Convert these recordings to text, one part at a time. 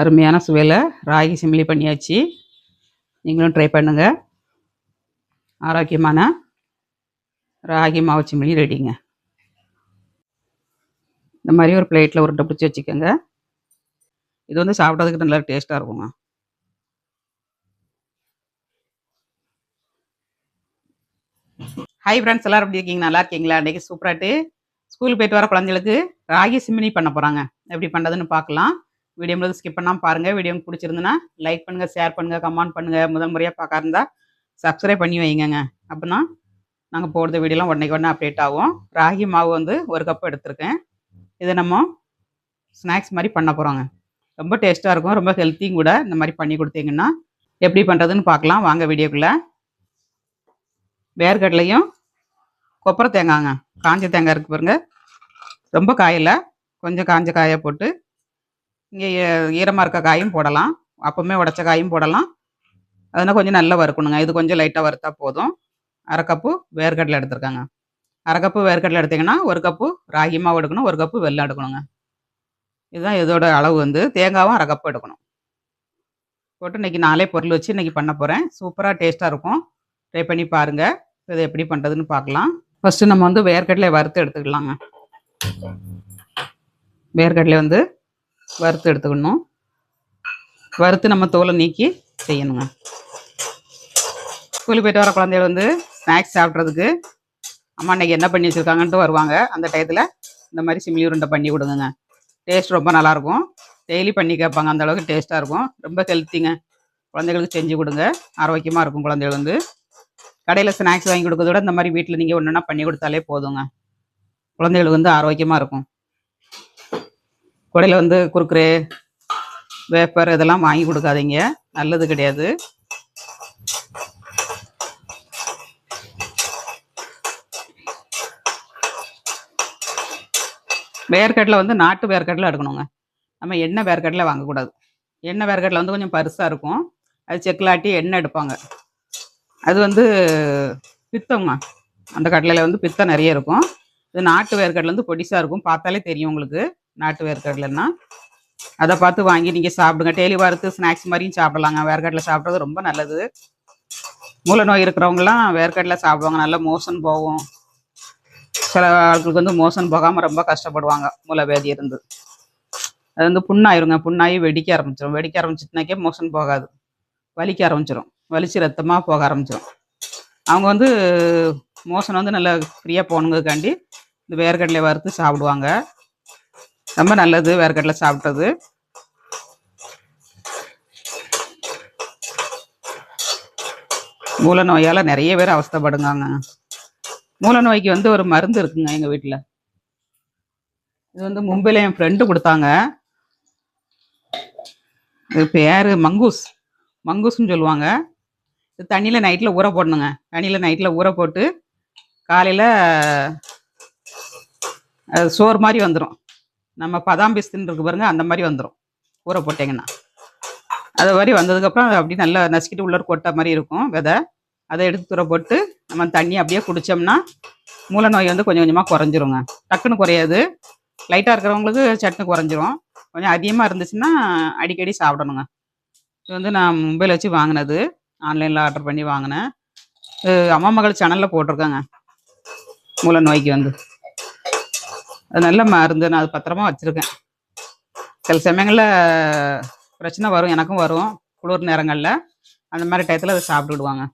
அருமையான சுவையில் ராகி சிமிலி பண்ணியாச்சு. நீங்களும் ட்ரை பண்ணுங்கள் ஆரோக்கியமான ராகி மாவு சிமிலி ரெடிங்க. இந்த மாதிரி ஒரு பிளேட்டில் உருண்டை பிடிச்சி வச்சுக்கோங்க. இது வந்து சாப்பிட்றதுக்கு நல்லா டேஸ்ட்டாக இருக்குங்க. ஹை ஃப்ரெண்ட்ஸ் எல்லோரும் எப்படி இருக்கீங்க? நல்லா இருக்கீங்களா? இன்றைக்கி சூப்பராட்டு ஸ்கூலுக்கு போயிட்டு வர குழந்தைகளுக்கு ராகி சிமினி பண்ண போகிறாங்க எப்படி பண்ணுறதுன்னு பார்க்கலாம். வீடியோ முதல் ஸ்கிப் பண்ணாமல் பாருங்கள் வீடியோ பிடிச்சிருந்துன்னா லைக் பண்ணுங்கள் ஷேர் பண்ணுங்கள் கமெண்ட் பண்ணுங்கள் முதல் முறையாக பார்க்க இருந்தால் சப்ஸ்கிரைப் பண்ணி வைங்கங்க. அப்படின்னா நாங்கள் போடுற வீடியோலாம் உடனே உடனே அப்டேட் ஆகும். ராகி மாவு வந்து ஒரு கப் எடுத்திருக்கேன். இதை நம்ம ஸ்நாக்ஸ் மாதிரி பண்ண போகிறோங்க ரொம்ப டேஸ்ட்டாக இருக்கும். ரொம்ப ஹெல்த்தியும் கூட இந்த மாதிரி பண்ணி கொடுத்தீங்கன்னா எப்படி பண்ணுறதுன்னு பார்க்கலாம். வாங்க வீடியோக்குள்ளே. வேர்க்கடலையும் கொப்பரை தேங்காங்க காஞ்ச தேங்காய் இருக்கு பாருங்க. ரொம்ப காயில். கொஞ்சம் காஞ்ச காயை போட்டு இங்கே ஈரமாக இருக்க காயும் போடலாம். அப்பவுமே உடச்ச காயும் போடலாம். அதனால் கொஞ்சம் நல்லா வறுக்கணுங்க. இது கொஞ்சம் லைட்டாக வறுத்தா போதும். அரை கப்பு வேர்க்கடலை எடுத்துருக்காங்க. அரை கப்பு வேர்க்கடலை எடுத்தீங்கன்னா ஒரு கப்பு ராகி மாவு எடுக்கணும் ஒரு கப்பு வெள்ளம் எடுக்கணுங்க. இதுதான் இதோட அளவு வந்து. தேங்காவும் அரை கப்பு எடுக்கணும். போட்டு இன்றைக்கி நாலே பொருள் வச்சு இன்றைக்கி பண்ண போகிறேன் சூப்பராக டேஸ்ட்டாக இருக்கும். ட்ரை பண்ணி பாருங்கள் இதை எப்படி பண்ணுறதுன்னு பார்க்கலாம். ஃபஸ்ட்டு நம்ம வந்து வேர்க்கடலை வறுத்து எடுத்துக்கலாங்க. வேர்க்கடலை வந்து வறுத்து எடுத்துக்கணும். வறுத்து நம்ம தோலை நீக்கி செய்யணுங்க. ஸ்கூலுக்கு போயிட்டு வர குழந்தைகள் வந்து ஸ்நாக்ஸ் சாப்பிட்றதுக்கு அம்மா இன்னைக்கு என்ன பண்ணி வச்சுருக்காங்கன்ட்டு வருவாங்க. அந்த டயத்தில் இந்த மாதிரி சிம்லி உருண்டை பண்ணி கொடுங்க. டேஸ்ட் ரொம்ப நல்லாயிருக்கும் டெய்லி பண்ணி கேட்பாங்க. அந்த அளவுக்கு டேஸ்ட்டாக இருக்கும். ரொம்ப ஹெல்த்திங்க குழந்தைகளுக்கு செஞ்சு கொடுங்க. ஆரோக்கியமாக இருக்கும் குழந்தைகள் வந்து. கடையில் ஸ்நாக்ஸ் வாங்கி கொடுக்கறதோட விட இந்த மாதிரி வீட்டில் நீங்கள் ஒன்றுனா பண்ணி கொடுத்தாலே போதுங்க. குழந்தைகளுக்கு வந்து ஆரோக்கியமாக இருக்கும். கடையில் வந்து குறுக்குறே வேப்பர் இதெல்லாம் வாங்கி கொடுக்காதீங்க. நல்லது கிடையாது. வேர்க்கடலை வந்து நாட்டு வேர்க்கடலை எடுக்கணுங்க. நம்ம எண்ணெய் வேர்க்கடலை வாங்கக்கூடாது. எண்ணெய் வேர்க்கடலை வந்து கொஞ்சம் பருசாக இருக்கும். அது செக்கிலாட்டி எண்ணெய் எடுப்பாங்க. அது வந்து பித்தங்க அந்த கடலையில் வந்து பித்தம் நிறைய இருக்கும். இது நாட்டு வேர்க்கடலை வந்து பொடிசாக இருக்கும். பார்த்தாலே தெரியும் உங்களுக்கு. நாட்டு வேர்க்கடலைன்னா அதை பார்த்து வாங்கி நீங்கள் சாப்பிடுங்க. டெய்லி வறுத்து ஸ்நாக்ஸ் மாதிரியும் சாப்பிடலாங்க. வேர்க்கடலை சாப்பிட்றது ரொம்ப நல்லது. மூல நோய் இருக்கிறவங்கலாம் வேர்க்கடலை சாப்பிடுவாங்க. நல்லா மோஷன் போகும். சில ஆட்களுக்கு வந்து மோஷன் போகாமல் ரொம்ப கஷ்டப்படுவாங்க. மூலவேதி இருந்து. அது வந்து புண்ணாயிருங்க. புண்ணாகி வெடிக்க ஆரம்பிச்சிடும் வெடிக்க ஆரம்பிச்சிட்டுனாக்கே மோஷன் போகாது. வலிக்க ஆரம்பிச்சிடும் வலிச்சு ரத்தமாக போக ஆரம்பிச்சிடும் அவங்க வந்து மோஷன் வந்து நல்லா ஃப்ரீயாக போகணுங்கிறதுக்காண்டி இந்த வேர்க்கடலை வறுத்து சாப்பிடுவாங்க. ரொம்ப நல்லது வேர்க்கடலை சாப்பிட்டது. மூல நோயால் நிறைய பேர் அவஸ்தப்படுங்காங்க மூல நோய்க்கு வந்து ஒரு மருந்து இருக்குங்க எங்கள் வீட்டில் இது வந்து மும்பையில் என் ஃப்ரெண்டு கொடுத்தாங்க. இது பேர் மங்கூஸ். மங்கூஸ்ன்னு சொல்லுவாங்க. இது தண்ணியில் நைட்டில் ஊற போடணுங்க. தண்ணியில் நைட்டில் ஊற போட்டு காலையில் அது சோறு மாதிரி வந்துடும் நம்ம பதாம் பிஸ்துன்னு இருக்கு பாருங்க அந்த மாதிரி வந்துடும் ஊற போட்டிங்கன்னா. அது மாதிரி வந்ததுக்கப்புறம் அது அப்படியே நல்லா நசுக்கிட்டு உள்ளே கொட்டை மாதிரி இருக்கும் விதை. அதை எடுத்து தூர போட்டு நம்ம தண்ணி அப்படியே குடித்தோம்னா மூல நோய் வந்து கொஞ்சம் கொஞ்சமாக குறைஞ்சிருங்க. டக்குன்னு குறையாது. லைட்டாக இருக்கிறவங்களுக்கு சட்னு குறைஞ்சிரும். கொஞ்சம் அதிகமாக இருந்துச்சுன்னா அடிக்கடி சாப்பிடணுங்க. இது வந்து நான் மும்பையில் வச்சு வாங்கினது. ஆன்லைனில் ஆர்டர் பண்ணி வாங்கினேன். அம்மா மகள் சேனலில் போட்டிருக்காங்க. மூல நோய்க்கு வந்து. அது நல்ல மருந்து நான் அது பத்திரமா வச்சுருக்கேன். சில சமயங்களில் பிரச்சனை வரும் எனக்கும் வரும் குளிர் நேரங்களில். அந்த மாதிரி டயத்தில் அதை சாப்பிட்டுடுவாங்க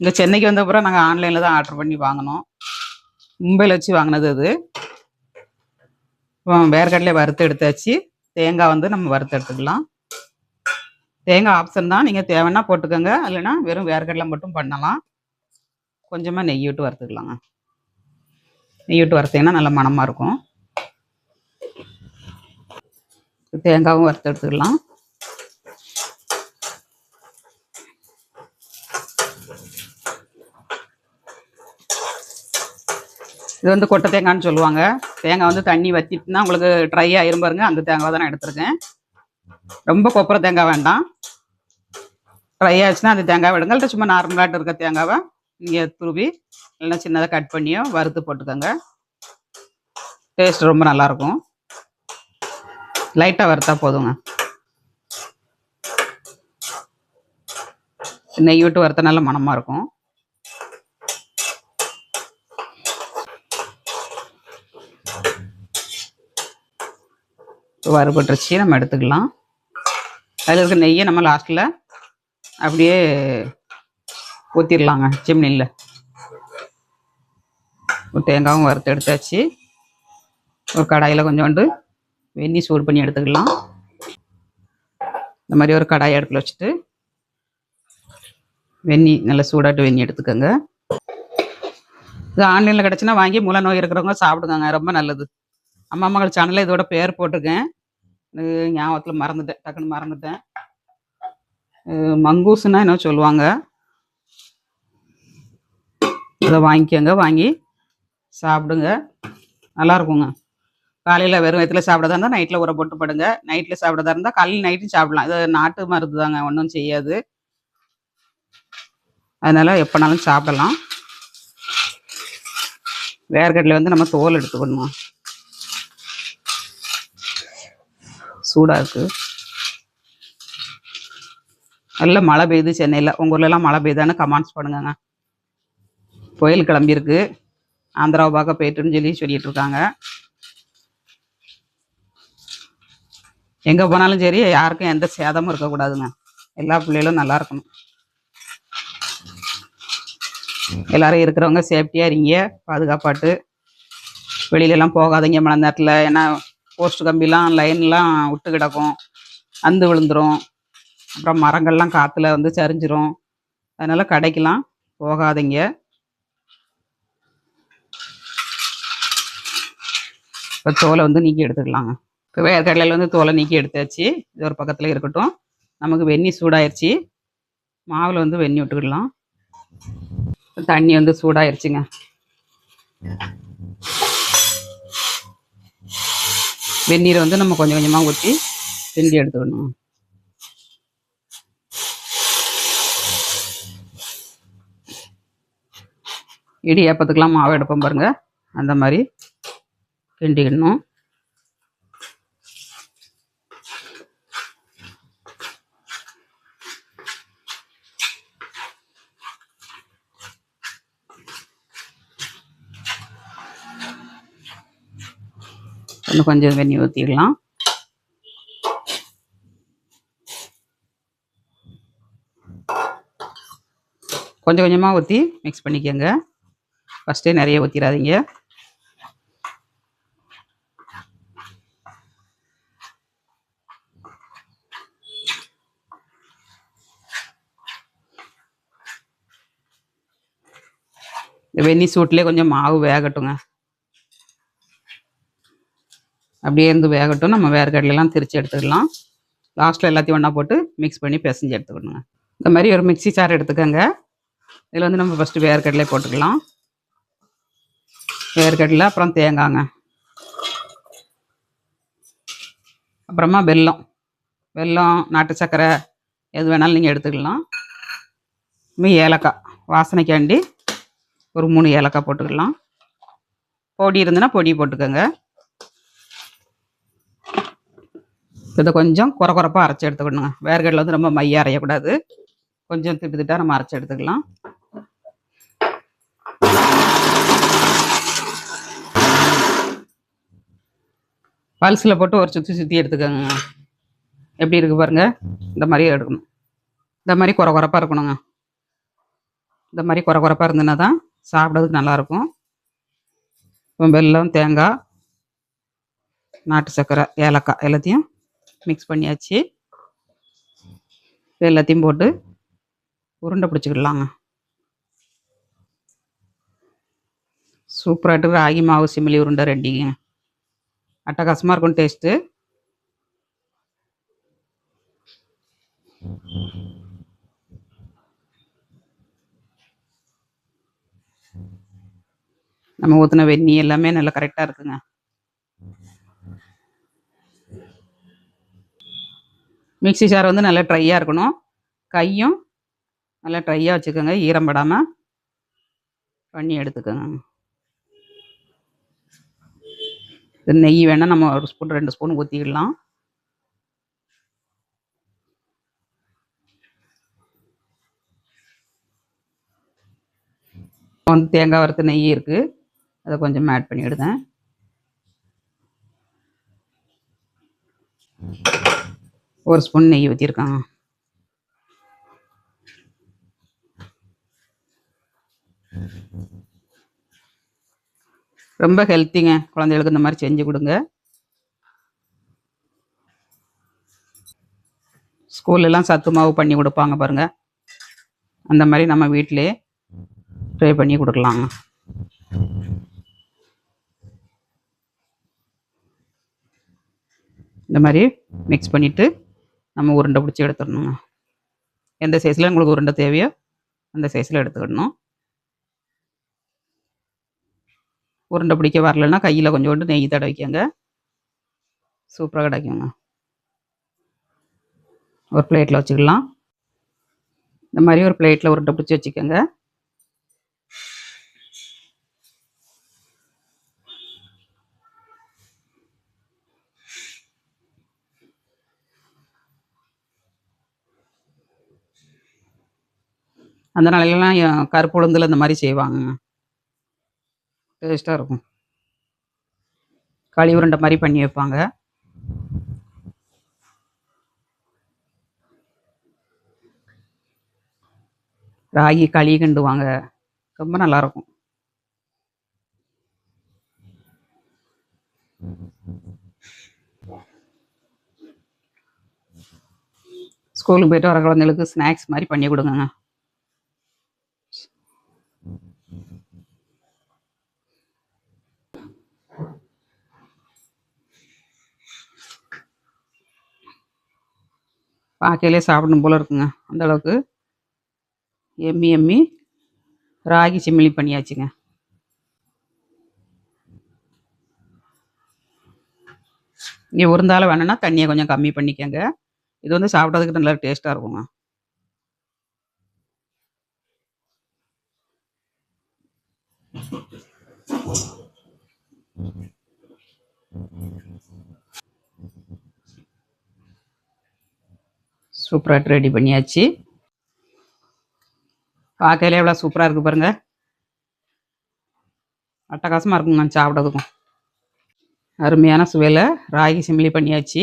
இங்கே சென்னைக்கு வந்த அப்புறம் நாங்கள் ஆன்லைனில் தான் ஆர்டர் பண்ணி வாங்கினோம். மும்பையில் வச்சு வாங்கினது அது. இப்போ வேர்க்கடலை வறுத்து எடுத்தாச்சு. தேங்காய் வந்து நம்ம வறுத்து எடுத்துக்கலாம். தேங்காய் ஆப்ஷன் தான். நீங்கள் தேவைன்னா போட்டுக்கோங்க. இல்லைன்னா வெறும் வேர்க்கடலை மட்டும் பண்ணலாம். கொஞ்சமாக நெய் விட்டு வறுத்துக்கலாங்க. நெய் விட்டு வறுத்தீங்கன்னா நல்ல மணமாக இருக்கும். தேங்காவும் வறுத்து எடுத்துக்கலாம். இது வந்து கொட்டை தேங்காய்னு சொல்லுவாங்க. தேங்காய் வந்து தண்ணி வத்திட்டுனா உங்களுக்கு ட்ரை ஆயிரும் பாருங்க. அந்த தேங்காய் தான் நான் எடுத்திருக்கேன். ரொம்ப கொப்பரை தேங்காய் வேண்டாம். ட்ரை ஆச்சுன்னா அந்த தேங்காய் விடுங்க இல்லை சும்மா நார்மலாகிட்டு இருக்க தேங்காவை. நீங்கள் துருவி இல்லைன்னா சின்னதாக கட் பண்ணியோ வறுத்து போட்டுக்கோங்க. டேஸ்ட் ரொம்ப நல்லாயிருக்கும் லைட்டாக வறுத்தா போதுங்க. நெய் விட்டு வறுத்த நல்ல மணமாக இருக்கும். வறுபட்டுருச்சு நம்ம எடுத்துக்கலாம். அதில் இருக்க நெய்யை நம்ம லாஸ்ட்டில் அப்படியே ஊற்றிடலாங்க சிம்னியில் ஒரு தேங்காயும் வறுத்து எடுத்தாச்சு. ஒரு கடாயில் கொஞ்சோண்டு வெந்நி சூடு பண்ணி எடுத்துக்கலாம். இந்த மாதிரி ஒரு கடாய் அடுப்பில் வச்சுட்டு வெந்நி நல்லா சூடாட்டு வெந்நி எடுத்துக்கோங்க. இது ஆன்லைனில் கிடச்சுன்னா வாங்கி மூல நோய் இருக்கிறவங்க சாப்பிடுங்க ரொம்ப நல்லது. அம்மா மகள் சேனலில் இதோட பேர் போட்டிருக்கேன். ஞாபகத்தில் மறந்துட்டேன் டக்குன்னு மறந்துட்டேன். இது மங்கூஸ்னா என்ன சொல்லுவாங்க. இதை வாங்கிக்கோங்க. வாங்கி சாப்பிடுங்க. நல்லா இருக்குங்க. காலையில் வெறும் வயத்தில் சாப்பிட்றதா இருந்தால் நைட்டில் ஊற போட்டு படுங்க. நைட்டில் சாப்பிட்றதா இருந்தால் காலையில் நைட்டும் சாப்பிடலாம். இது நாட்டு மருந்து தாங்க. ஒன்றும் செய்யாது. அதனால் எப்போனாலும் சாப்பிடலாம். வேர்க்கடலை வந்து நம்ம தோல் எடுத்துக்கணுமா? சூடாக இருக்குது நல்ல மழை பெய்யுது சென்னையில். உங்கள் ஊர்லலாம் மழை பெய்யுதான்னு கமெண்ட்ஸ் பண்ணுங்கங்க. புயல் கிளம்பியிருக்கு. ஆந்திராவை பார்க்க போயிட்டுன்னு சொல்லி சொல்லிட்டு இருக்காங்க எங்கே போனாலும் சரி யாருக்கும் எந்த சேதமும் இருக்கக்கூடாதுங்க. எல்லா பிள்ளைகளும் நல்லா இருக்கணும். எல்லாரும் இருக்கிறவங்க சேஃப்டியாக இருங்க பாதுகாப்பாட்டு. வெளியிலலாம் போகாதீங்க மழை நேரத்தில். ஏன்னா போஸ்ட் கம்பிலாம் லைன்லாம் விட்டு கிடக்கும். அந்து விழுந்துரும். அப்புறம் மரங்கள்லாம் காற்றுல வந்து சரிஞ்சிரும். அதனால் கடைக்கெல்லாம் போகாதீங்க. இப்போ தோலை வந்து நீக்கி எடுத்துக்கலாங்க. இப்போ வேர்க்கடலையில் வந்து தோலை நீக்கி எடுத்தாச்சு. இது ஒரு பக்கத்தில் இருக்கட்டும். நமக்கு வெந்நி சூடாயிருச்சு. மாவில் வந்து வெந்நி விட்டுக்கிடலாம் தண்ணி வந்து சூடாயிருச்சுங்க. வெந்நீரை வந்து நம்ம கொஞ்சம் கொஞ்சமாக ஊற்றி செஞ்சு எடுத்துக்கணும். இடியாப்பத்துக்கெலாம் மாவு எடுப்போம் பாருங்க. அந்த மாதிரி கிண்டிடணும் இன்னும் கொஞ்சம் வெந்நி ஊற்றிடலாம் கொஞ்சம் கொஞ்சமாக ஊற்றி மிக்ஸ் பண்ணிக்கோங்க. ஃபஸ்ட்டே நிறைய ஊற்றிடாதீங்க இந்த வெந்நி சூட்டிலே கொஞ்சம் மாவு வேகட்டுங்க. அப்படியே இருந்து வேகட்டும். நம்ம வேர்க்கடலையெல்லாம் திரிச்சு எடுத்துக்கலாம். லாஸ்ட்டில் எல்லாத்தையும் ஒன்றா போட்டு மிக்ஸ் பண்ணி பிசைஞ்சு எடுத்துக்கணுங்க. இந்த மாதிரி ஒரு மிக்ஸி சார் எடுத்துக்கோங்க. இதில் வந்து நம்ம ஃபஸ்ட்டு வேர்க்கடலை போட்டுக்கலாம். வேர்க்கடலை அப்புறம் தேங்காங்க. அப்புறமா வெல்லம். வெல்லம் நாட்டு சர்க்கரை எது வேணாலும் நீங்கள் எடுத்துக்கலாம். ஏலக்காய் வாசனைக்காண்டி ஒரு மூணு ஏலக்காய் போட்டுக்கலாம். பொடி இருந்ததுன்னா பொடி போட்டுக்கோங்க. இதை கொஞ்சம் குறை குறைப்பாக அரைச்சி எடுத்துக்கணுங்க. வேர்க்கடலை வந்து ரொம்ப மைய அரையக்கூடாது. கொஞ்சம் திட்டு திட்டா நம்ம அரைச்சி எடுத்துக்கலாம். பல்ஸில் போட்டு ஒரு சுற்றி சுற்றி எடுத்துக்கோங்க. எப்படி இருக்குது பாருங்க. இந்த மாதிரி எடுக்கணும். இந்த மாதிரி குறை குறைப்பாக இருக்கணுங்க. இந்த மாதிரி குறை குறைப்பாக இருந்ததுன்னா தான் சாப்பிட்றதுக்கு நல்லாயிருக்கும் இப்போ வெல்லம் தேங்காய் நாட்டு சர்க்கரை ஏலக்காய் எல்லாத்தையும் மிக்ஸ் பண்ணியாச்சு. எல்லாத்தையும் போட்டு உருண்டை பிடிச்சிக்கிடலாங்க. சூப்பராகிட்டு ராகி மாவு சிமிலி உருண்டை ரெண்டிங்க. அட்டகாசமாக இருக்கும் டேஸ்ட்டு நம்ம ஊற்றின வெந்நி எல்லாமே நல்லா கரெக்டாக இருக்குங்க. மிக்சி சார் வந்து நல்லா ட்ரையாக இருக்கணும். கையும் நல்லா ட்ரையாக வச்சுக்கோங்க ஈரம் படாமல் பண்ணி எடுத்துக்கோங்க. இது நெய் வேணால் நம்ம ஒரு ஸ்பூன் ரெண்டு ஸ்பூன் ஊற்றிடலாம் வந்து தேங்காய் வரத்து நெய் இருக்குது அதை கொஞ்சம் ஆட் பண்ணிவிடுதேன் ஒரு ஸ்பூன் நெய் ஊற்றிருக்காங்க ரொம்ப ஹெல்த்திங்க குழந்தைகளுக்கு இந்த மாதிரி செஞ்சு கொடுங்க. ஸ்கூல்லலாம் சத்து மாவு பண்ணி கொடுப்பாங்க பாருங்கள் அந்த மாதிரி நம்ம வீட்டிலே ட்ரை பண்ணி கொடுக்கலாங்க இந்த மாதிரி மிக்ஸ் பண்ணிவிட்டு நம்ம உருண்டை பிடிச்சி எடுத்துடணுங்க. எந்த சைஸில் உங்களுக்கு உருண்டை தேவையோ அந்த சைஸில் எடுத்துக்கிடணும் உருண்டை பிடிக்க வரலன்னா கையில் கொஞ்சோண்டு நெய் தடவிக்கங்க. சூப்பராக கிடைக்குங்க. ஒரு பிளேட்டில் வச்சுக்கலாம். இந்த மாதிரி ஒரு பிளேட்டில் உருண்டை பிடிச்சி வச்சுக்கோங்க. அந்த நாளையிலலாம் எ- கருப்பு உளுந்தில் இந்த மாதிரி செய்வாங்க. டேஸ்ட்டாக இருக்கும். களி உருண்டை மாதிரி பண்ணி வைப்பாங்க. ராகி களி கிண்டுவாங்க. ரொம்ப நல்லாயிருக்கும் ஸ்கூலுக்கு போயிட்டு வர குழந்தைகளுக்கு ஸ்நாக்ஸ் மாதிரி பண்ணி கொடுங்கங்க. பார்க்கையிலே சாப்பிடணும் போல இருக்குங்க. அந்த அளவுக்கு எம்மி எம்மி ராகி சிமிலி பண்ணியாச்சுங்க. இங்கே உருந்தால வேணும்னா தண்ணியை கொஞ்சம் கம்மி பண்ணிக்கங்க. இது வந்து சாப்பிட்றதுக்கு நல்லா டேஸ்ட்டாக இருக்குங்க. சூப்பராக ரெடி பண்ணியாச்சு. பார்க்கையிலே எவ்வளோ சூப்பராக இருக்குது பாருங்கள் அட்டகாசமாக இருக்குங்க சாப்பிட்றதுக்கும். அருமையான சுவையில் ராகி சிமிலி பண்ணியாச்சு.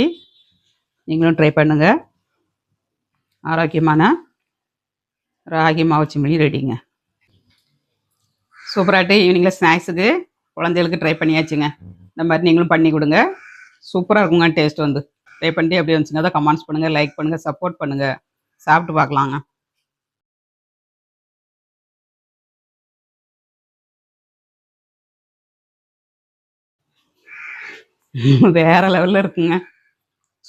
நீங்களும் ட்ரை பண்ணுங்கள் ஆரோக்கியமான ராகி மாவு சிமிலி ரெடிங்க. சூப்பராகிட்டு ஈவினிங்கில் ஸ்நாக்ஸுக்கு குழந்தைகளுக்கு ட்ரை பண்ணியாச்சுங்க. இந்த மாதிரி நீங்களும் பண்ணி கொடுங்க. சூப்பராக இருக்குங்க டேஸ்ட் வந்து. ட்ரை பண்ணிட்டு எப்படி வந்துச்சுங்க அதை கமெண்ட்ஸ் பண்ணுங்கள் லைக் பண்ணுங்கள் சப்போர்ட் பண்ணுங்கள் சாப்பிட்டு பார்க்கலாங்க. வேற லெவலில் இருக்குங்க.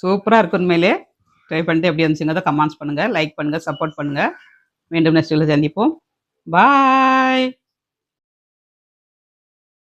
சூப்பராக இருக்கு உண்மையிலே. ட்ரை பண்ணிட்டு எப்படி வந்துச்சுங்க அதை கமெண்ட்ஸ் பண்ணுங்கள் லைக் பண்ணுங்கள் சப்போர்ட் பண்ணுங்கள் மீண்டும் நெக்ஸ்ட் சந்திப்போம். பாய்